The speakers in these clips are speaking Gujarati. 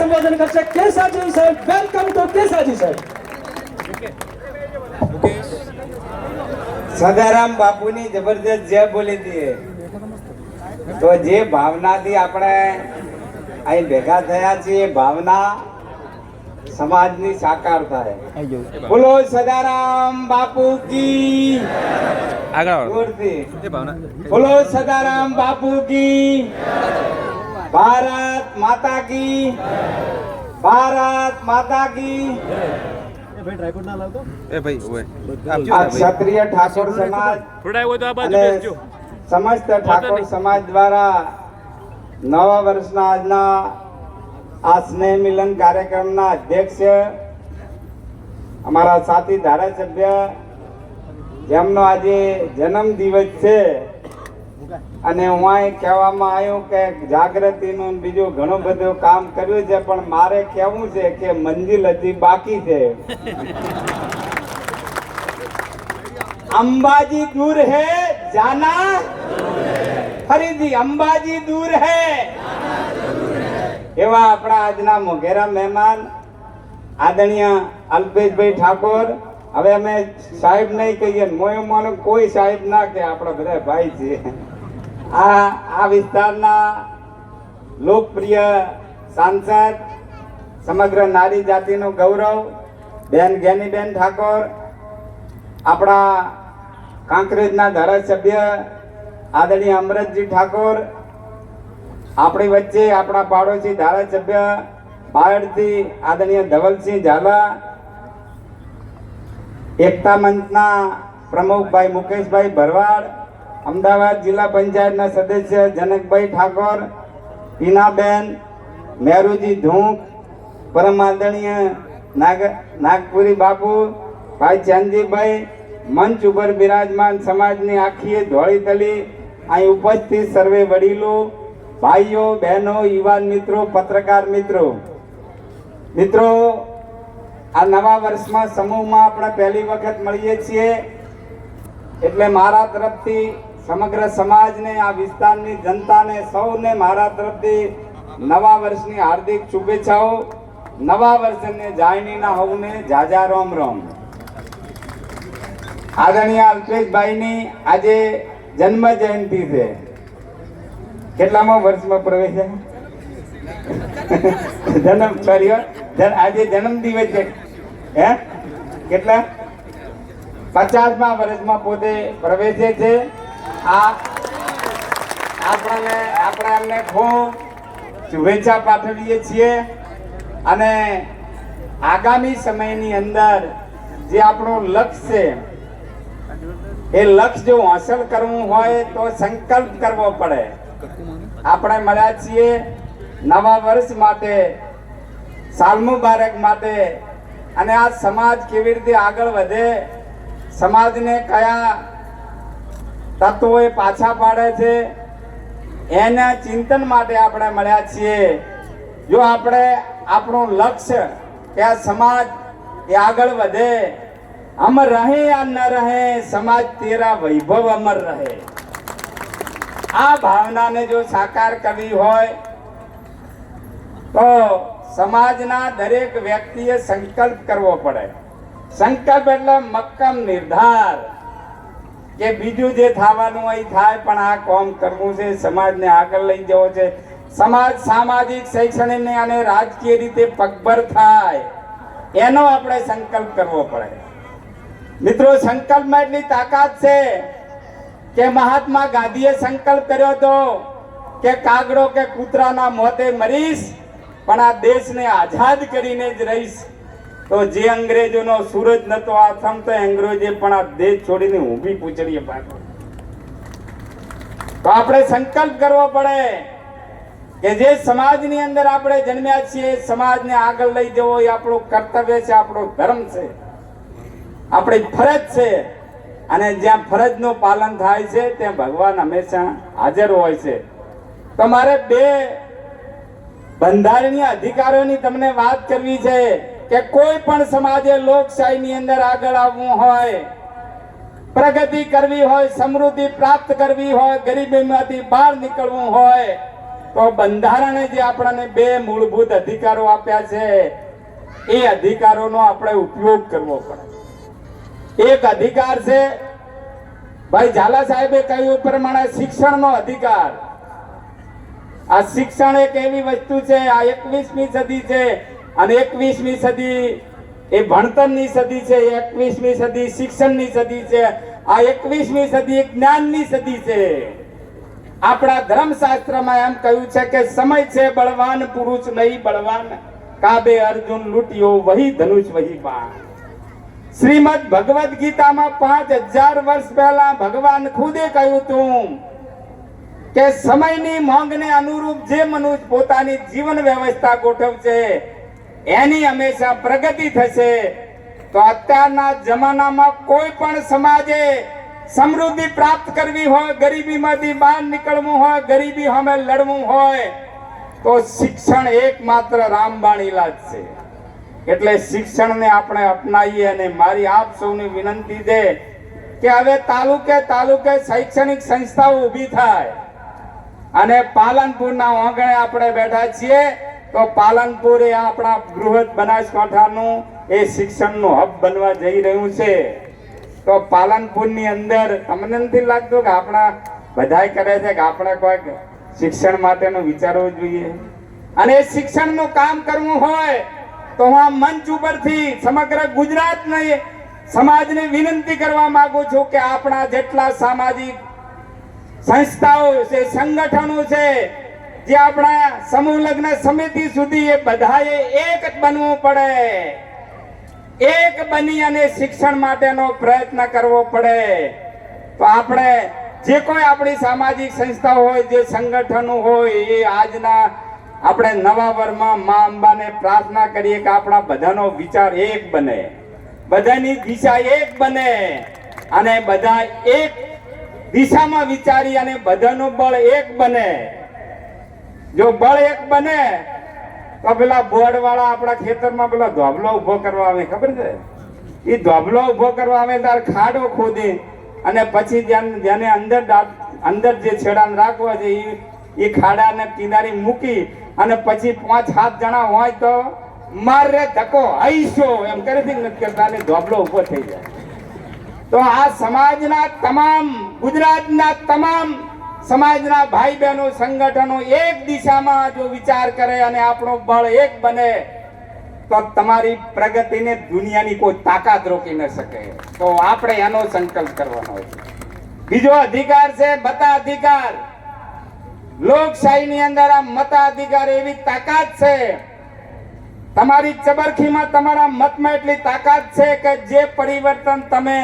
સંબોધન કરશે કેસાજી સાહેબ. વેલકમ ટુ કેસાજી સાહેબ. સદારામ બાપુની જબરજસ્ત જય બોલી હતી તો જે ભાવનાથી આપણે અહીં ભેગા થયા છીએ એ ભાવના સમાજની સાકાર થાય. બોલો સદારામ બાપુ કી આગળ બોલો સદારામ બાપુ કી ભારત માતા કી ભારત માતા કી એ ભાઈ ક્ષત્રિય ઠાકોર સમાજ સમસ્ત ઠાકોર સમાજ દ્વારા નવા વર્ષના આજના આ સ્નેહ મિલન કાર્યક્રમના અધ્યક્ષ અમારા સાથી ધારાસભ્ય જેમનો આજે જન્મ દિવસ છે. અને હું કહેવામાં આવ્યું કે જાગૃતિનું બીજું ઘણું બધું કામ કર્યું છે, પણ મારે કહેવું છે કે મંજિલ હજી બાકી છે. અંબાજી દૂર હે, જાના? ફરીથી, અંબાજી દૂર હે. એવા આપણા આજના મોઘેરા મહેમાન, આદરણીય અલ્પેશભાઈ ઠાકોર. હવે અમે સાહેબ નહીં કહીએ મોય માનો કોઈ સાહેબ ના કે આપણા બધા ભાઈ છીએ. આ આ વિસ્તારના લોકપ્રિય સાંસદ, સમગ્ર નારી જાતિનું ગૌરવ, બેન જ્ઞાનીબેન ઠાકોર, આપણા કાંકરેજના ધારાસભ્ય આદરણીય અમરતજી ઠાકોર, આપણી વચ્ચે આપણા પાડોશી ધારાસભ્ય બાયડથી આદરણીય ધવલસિંહ ઝાલા, એકતા મંચના પ્રમુખભાઈ મુકેશભાઈ ભરવાડ અમદાવાદ જિલ્લા પંચાયતના સદસ્ય જનકભાઈ ઠાકોર ટીનાબેન મેરુજી ધૂંક, પરમ આદરણીય નાગ, નાગપુરી બાપુ, ભાઈ ચાંદીભાઈ, મંચ ઉપર બિરાજમાન સમાજની આખી ધોળી તલી, અહીં ઉપસ્થિત સર્વે વડીલો, ભાઈઓ, બહેનો, યુવાન મિત્રો, પત્રકાર મિત્રો. મિત્રો, આ નવા વર્ષમાં સમૂહમાં આપણે પહેલી વખત મળીએ છીએ. એટલે મારા તરફથી સમગ્ર સમાજને, આ વિસ્તારની જનતાને, સૌને મારા તરફથી નવા વર્ષની હાર્દિક શુભેચ્છાઓ. નવા વર્ષને જાયનીના હવને જાજા રોમ રોમ. આદરણીય અલ્પેશભાઈની આજે જન્મ જયંતિ છે. કેટલામો વર્ષમાં પ્રવેશ જન્મ, સોરી આજે જન્મ દિવસ છે. હે? કેટલા? પચાસમા વર્ષમાં પોતે પ્રવેશે છે. આ આપણને આપણે એમને ખૂબ શુભેચ્છા પાઠવીએ છીએ અને આગામી સમયની અંદર જે આપણું લક્ષ્ય છે, એ લક્ષ્ય જો હાંસલ કરવું હોય તો સંકલ્પ કરવો પડે. આપણે મળ્યા છીએ નવા વર્ષ માટે, સાલ મુબારક માટે અને આ સમાજ કેવી રીતે આગળ વધે, સમાજને કયા તત્વો એ પાછા પાડે છે. એના ચિંતન માટે આપણે મળ્યા છીએ. જો આપણે આપણું લક્ષ્ય કે આ સમાજ એ આગળ વધે અમર રહે યા ન રહે, સમાજ તેરા વૈભવ અમર રહે. આ ભાવનાને જો સાકાર કરવી હોય, તો સમાજના દરેક વ્યક્તિએ સંકલ્પ કરવો પડે. સંકલ્પ એટલે મક્કમ નિર્ધાર. કે બીજું જે થવાનું હોય થાય, પણ આ કોમ કરવું છે, સમાજને આગળ લઈ જવો છે. સમાજ સામાજિક, શૈક્ષણિક અને રાજકીય રીતે પગભર થાય. એનો આપણે સંકલ્પ કરવો પડે. મિત્રો, સંકલ્પમાં એટલી તાકાત છે કે મહાત્મા ગાંધીએ સંકલ્પ કર્યો હતો કે કાગડો કે કૂતરાના મોતે મરીશ, પણ આ દેશને આઝાદ કરીને જ રહીશ. તો જે અંગ્રેજોનો સૂરજ નતો આથમ તો અંગ્રેજે પણ આ દેશ છોડીને ઊભી પૂછડીએ પાડો તો આપણે સંકલ્પ કરવો પડે કે જે સમાજની અંદર આપણે જન્મ્યા છીએ સમાજને આગળ લઈ જવો એ આપણું કર્તવ્ય છે, આપણો ધર્મ છે. આપણી ફરજ છે. અને જ્યાં ફરજનું પાલન થાય છે, ત્યાં ભગવાન હંમેશા હાજર હોય છે. તો મારે બે બંધારણીય અધિકારોની તમને વાત કરવી છે. કે કોઈ પણ સમાજે લોકશાહીની અંદર આગળ આવવું હોય, પ્રગતિ કરવી હોય, સમૃદ્ધિ પ્રાપ્ત કરવી હોય, ગરીબીમાંથી બહાર નીકળવું હોય, તો બંધારણે જે આપણને બે મૂળભૂત અધિકારો આપ્યા છે, એ અધિકારોનો આપણે ઉપયોગ કરવો પડે. એક અધિકાર છે, ભાઈ ઝાલા સાહેબે કહ્યું પ્રમાણે શિક્ષણનો અધિકાર. આ શિક્ષણ એક એવી વસ્તુ છે, આ એકવીસમી સદી છે અને એકવીસમી સદી એ ભણતરની સદી છે, એકવીસમી સદી શિક્ષણની સદી છે, આ એકવીસમી સદી જ્ઞાનની સદી છે. આપણા ધર્મશાસ્ત્રમાં એમ કહ્યું છે કે સમય છે બળવાન, પુરુષ નહીં બળવાન. કાબે અર્જુન લૂંટ્યો, વહી ધનુષ, વહી બાણ. શ્રીમદ ભગવદ ગીતામાં પાંચ હજાર વર્ષ પહેલા ભગવાન ખુદે કહ્યું તું કે સમયની માંગને અનુરૂપ જે મનુષ્ય પોતાની જીવન વ્યવસ્થા ગોઠવશે એની હંમેશા પ્રગતિ થશે. તો અત્યારના જમાનામાં કોઈ પણ સમાજે સમૃદ્ધિ પ્રાપ્ત કરવી હોય, ગરીબીમાંથી બહાર નીકળવું હોય, ગરીબી સામે લડવું હોય, તો શિક્ષણ એકમાત્ર રામબાણ ઈલાજ છે. એટલે શિક્ષણને આપણે અપનાવીએ અને મારી આપ સૌની વિનંતી છે કે હવે તાલુકે તાલુકે શૈક્ષણિક સંસ્થાઓ ઊભી થાય. અને પાલનપુરના ઓગણે આપણે બેઠા છીએ. તો પાલનપુર એ આપણા બૃહદ બનાસકાંઠાનું એ શિક્ષણનું હબ બનવા જઈ રહ્યું છે. તો પાલનપુરની અંદર તમને નથી લાગતું કે આપણા બધાય કરે છે કે આપણે કોઈક શિક્ષણ માટેનું વિચારવું જોઈએ? અને એ શિક્ષણનું કામ કરવું હોય તો હું આ મંચ ઉપરથી સમગ્ર ગુજરાતને સમાજને વિનંતી કરવા માંગુ છું કે આપણા જેટલા સામાજિક સંસ્થાઓ છે, સંગઠનો છે જે આપણા સમૂહ લગ્ન સમિતિ સુધી એ બધાએ એક જ બનવું પડે. એક બની અને શિક્ષણ માટેનો પ્રયત્ન કરવો પડે. તો આપણે જે કોઈ આપણી સામાજિક સંસ્થા હોય, જે સંગઠનો હોય, એ આજના આપણે નવા વરમાં મા અંબાને પ્રાર્થના કરીએ કે આપણા બધાનો વિચાર એક બને. બધાની દિશા એક બને અને બધા એક દિશામાં વિચારી અને બધાનું બળ એક બને. જો બળ એક બને, તો પેલા બોર્ડ વાળા આપણા ખેતરમાં પેલા ધોબલો ઊભો કરવા આવે, ખબર છે? એ ધોબલો ઊભો કરવા આવે તાર ખાડો ખોદે અને પછી જેને અંદર અંદર જે છેડાને રાખવા છે એ એ ખાડાને કિનારી મૂકી અને પછી પાંચ, સાત જણા હોય તો મારે ધક્કો, આઈશો, એમ કરે છે નથી કરતા અને ધોબલો ઊભો થઈ જાય. તો આ સમાજના તમામ, ગુજરાતના તમામ સમાજના ભાઈ બહેનો સંગઠનો એક દિશામાં જો વિચાર કરે અને આપણો બળ એક બને, તો તમારી પ્રગતિને દુનિયાની કોઈ તાકાત રોકી ન શકે. તો આપણે એનો સંકલ્પ કરવાનો છે બીજો અધિકાર છે મતાધિકાર. લોકશાહીની અંદર આ મતાધિકાર એવી તાકાત છે. તમારી ચબરખીમાં તમારા મતમાં એટલી તાકાત છે કે જે પરિવર્તન તમે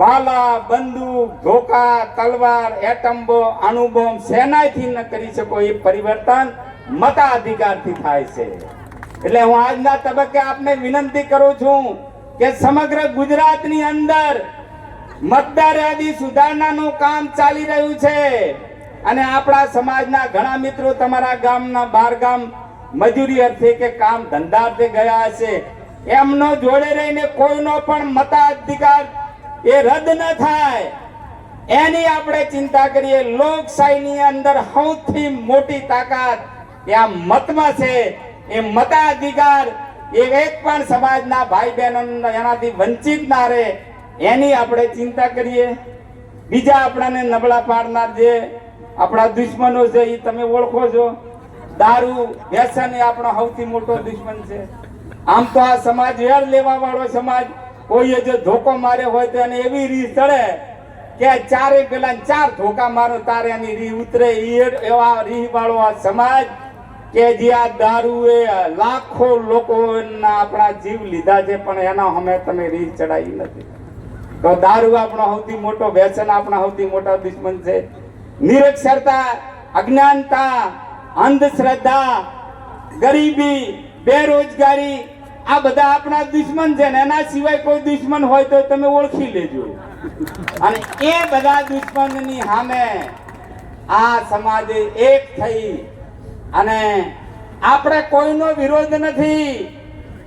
ભાલા બંદૂક, ધોકા, તલવાર, એટમ્બો અણુબોમ સેનાથી ન કરી શકો એ પરિવર્તન મતાધિકારથી થાય છે. એટલે હું આજના તબક્કે આપને વિનંતી કરું છું કે સમગ્ર ગુજરાતની અંદર મતદાર યાદી સુધારણાનું કામ ચાલી રહ્યું છે અને આપણા સમાજના ઘણા મિત્રો તમારા ગામના બાર ગામ મજૂરી અર્થે કે કામ ધંધા અર્થે ગયા હશે. એમનો જોડે રહીને કોઈનો પણ મતાધિકાર એ રદ ન થાય. એની આપણે ચિંતા કરીએ. લોકશાહીની અંદર સૌથી મોટી તાકાત એ આ મતમાં છે. એ મતાધિકાર એ એક પણ સમાજના ભાઈ બહેનો એનાથી વંચિત ના રહે. એની આપણે ચિંતા કરીએ. બીજા આપણાને નબળા પાડનાર જે આપણા દુશ્મનો છે એ તમે ઓળખો છો. દારૂ, વ્યસન એ આપણો સૌથી મોટો દુશ્મન છે. આમ તો આ સમાજ વેર લેવા વાળો સમાજ કોઈએ જો ધોકો માર્યો હોય તો એને એવી રીત ચડે કે ચારે પેલા ચાર ધોકા મારો તારે એની રી ઉતરે. એવા રી વાળો આ સમાજ કે જે આ દારૂ એ લાખો લોકોના આપણા જીવ લીધા છે, પણ એના અમે તમે રીત ચડાવી નથી. તો દારૂ આપણો સૌથી મોટો વ્યસન, આપણા સૌથી મોટા દુશ્મન છે. નિરક્ષરતા, અજ્ઞાનતા, અંધશ્રદ્ધા, ગરીબી, બેરોજગારી આ બધા આપણા દુશ્મન છે ને એના સિવાય કોઈ દુશ્મન હોય તો તમે ઓળખી લેજો. અને એ બધા દુશ્મનની સામે આ સમાજે એક થઈ અને આપણે કોઈનો વિરોધ નથી,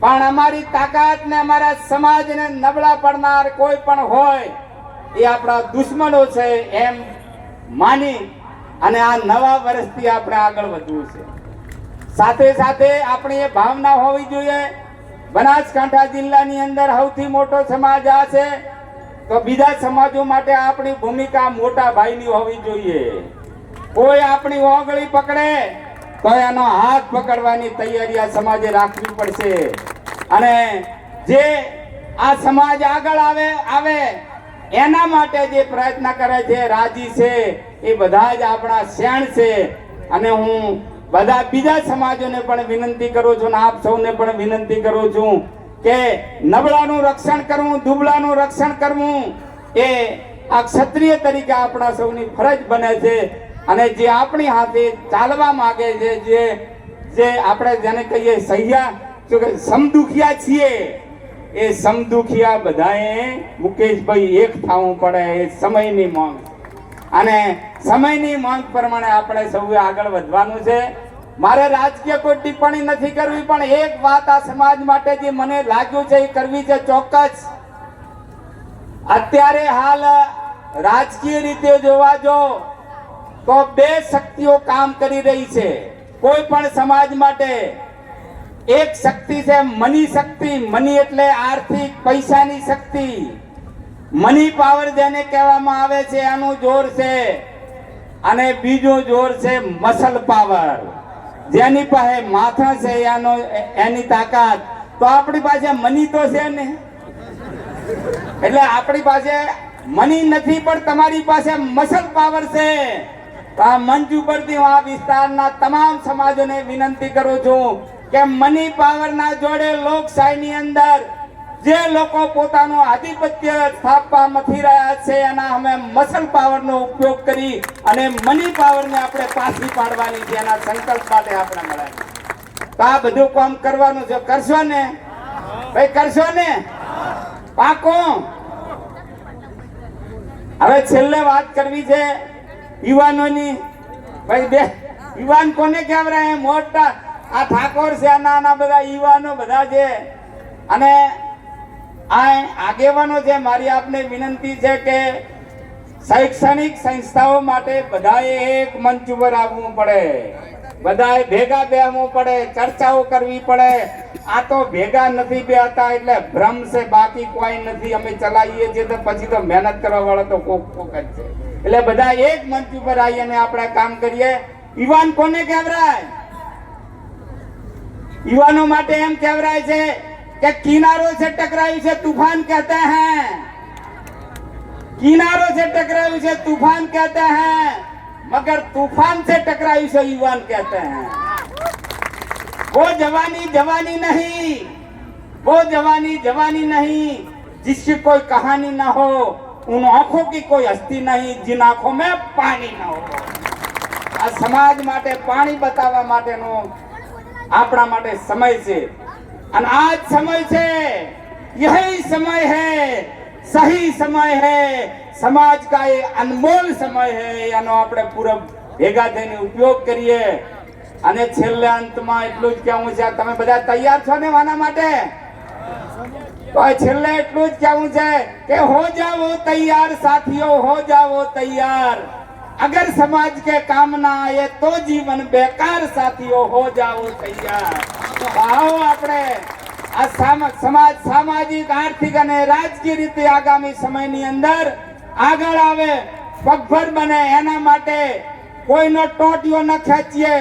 પણ અમારી તાકાત ને અમારા સમાજને નબળા પડનાર કોઈ પણ હોય, એ આપણા દુશ્મનો છે એમ માની અને આ નવા વર્ષથી આપણે આગળ વધવું છે. સાથે સાથે આપણી એ ભાવના હોવી જોઈએ બનાસકાંઠા જિલ્લાની અંદર સૌથી મોટો સમાજ આ છે. તો બીજા સમાજો માટે આપણી ભૂમિકા મોટા ભાઈની હોવી જોઈએ. કોઈ આપણી ઓગળી પકડે, તો એનો હાથ પકડવાની તૈયારી આ સમાજે રાખવી પડશે. અને જે આ સમાજ આગળ આવે આવે, એના માટે જે પ્રયત્ન કરે છે, રાજી છે, એ બધા જ આપણા શેણ છે. અને હું બધા બીજા સમાજોને પણ વિનંતી કરું છું અને આપ સૌને પણ વિનંતી કરું છું કે નબળાનું રક્ષણ કરવું, દુબળાનું રક્ષણ કરવું એ આ ક્ષત્રિય તરીકે આપણા સૌની ફરજ બને છે અને જે આપણી હાથે ચાલવા માંગે છે, જે જે આપણે જેને કહીએ સહ્યા શું કે સમદુખિયા છીએ, એ સમદુખિયા બધાએ મુકેશભાઈ એક થવું પડે, એ સમયની માંગ છે. અને સમયની માંગ પ્રમાણે આપણે સૌએ આગળ વધવાનું છે. મારે રાજકીય કોઈ ટિપ્પણી નથી કરવી, પણ એક વાત આ સમાજ માટે જે મને લાગ્યું છે એ કરવી છે ચોક્કસ. અત્યારે હાલ રાજકીય રીતે જોવા જો, તો બે શક્તિઓ કામ કરી રહી છે. કોઈ પણ સમાજ માટે એક શક્તિ છે મની શક્તિ. મની એટલે આર્થિક પૈસાની શક્તિ. મની પાવર જેને કહેવામાં આવે છે એનું જોર છે અને બીજું જોર છે મસલ પાવર. જેની પાસે માથા છે, એનો એની તાકાત. તો આપણી પાસે મની તો છે ને? એટલે આપણી પાસે મની નથી, પણ તમારી પાસે મસલ પાવર છે. તો આ મંચ ઉપરથી હું આ વિસ્તારના તમામ સમાજોને વિનંતી કરું છું કે મની પાવરના જોડે લોકશાહીની અંદર જે લોકો પોતાનું આધિપત્ય સ્થાપવા મથી રહ્યા છે, એના અમે મસલ પાવરનો ઉપયોગ કરી અને મની પાવરને આપણે પાછી પાડવાની છે, એના સંકલ્પ માટે આપણે મળ્યા તો આ બધું કામ કરવાનું છે. કરશો ને? ભાઈ, કરશો ને? પાકો? હવે છેલ્લે વાત કરવી છે યુવાનોની. ભાઈ, બે યુવાન કોને કહેવાય મોટા આ ઠાકોર છે નાના બધા યુવાનો બધા છે. અને આ આગેવાનો છે મારી આપને વિનંતી છે કે શૈક્ષણિક સંસ્થાઓ માટે બધાએ એક મંચ ઉપર આવવું પડે. બધાએ ભેગા બેહવું પડે, ચર્ચાઓ કરવી પડે. આ તો ભેગા નથી બેહતા એટલે ભ્રમ છે, બાકી કોઈ નથી. અમે ચલાવીએ છીએ તો પછી તો મહેનત કરવા વાળા તો કોક કોક જ છે. એટલે બધા એક મંચ ઉપર આવી અને આપણે કામ કરીએ. યુવાન કોને કહેવરાય? યુવાનો માટે એમ કહેવરાય છે કે કિનારો से टकराई से तूफान कहते हैं किनारों से टकराई से तूफान कहते हैं मगर तूफान से टकराई से युवान कहते हैं वो जवानी जवानी नहीं वो जवानी जवानी नहीं जिसकी कोई कहानी ना हो उन आंखों की कोई हस्ती नहीं जिन आंखों में पानी ना हो આ સમાજ માટે પાણી બતાવવા માટેનો આપણા માટે સમય છે અને આ જ સમય છે यही समय है सही समय है સમાજ કા એ અનમોલ સમય है એનો આપણે પૂરો ભેગા થઈને ઉપયોગ કરીએ અને છેલ્લે અંતમાં એટલું જ કહેવું છે તમે બધા તૈયાર છો ને આના માટે તો આ છેલ્લે એટલું જ કહેવું છે કે હો જાઓ તૈયાર સાથીઓ હો જાઓ તૈયાર अगर समाज के काम ना आए तो जीवन बेकार साथियों हो जाओ तैयार તો આવો આપણે સમાજ, સામાજિક, આર્થિક અને રાજકીય રીતે આગામી સમયની અંદર આગળ આવે, પગભર બને, એના માટે કોઈનો ટોટિયો ન ખેંચીએ.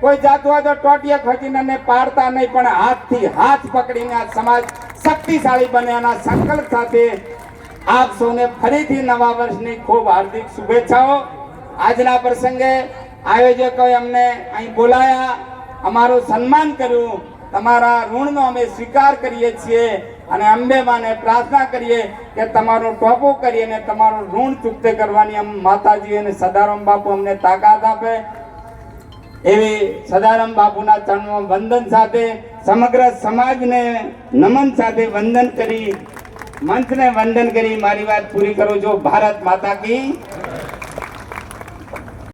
કોઈ જાતું હોય તો ટોટિયા ખેંચીને પાડતા નહીં, પણ હાથથી હાથ પકડીને આ સમાજ શક્તિશાળી બને એના સંકલ્પ સાથે આપ સૌને ફરીથી નવા વર્ષની ખૂબ હાર્દિક શુભેચ્છાઓ. આજના પ્રસંગે આયોજકોએ અમને અહીં બોલાયા. અમારું સન્માન કર્યું. તમારા ઋણનો અમે સ્વીકાર કરીએ છીએ અને અંબે માને પ્રાર્થના કરીએ કે તમારો ટોપો કરી અને તમારું ઋણ ચૂકતે કરવાની અમ માતાજી અને સદારામ બાપુ અમને તાકાત આપે. એવી સદારામ બાપુના ચરણમાં વંદન સાથે સમગ્ર સમાજને નમન સાથે વંદન કરી, મંચને વંદન કરી. મારી વાત પૂરી કરું છું ભારત માતા કી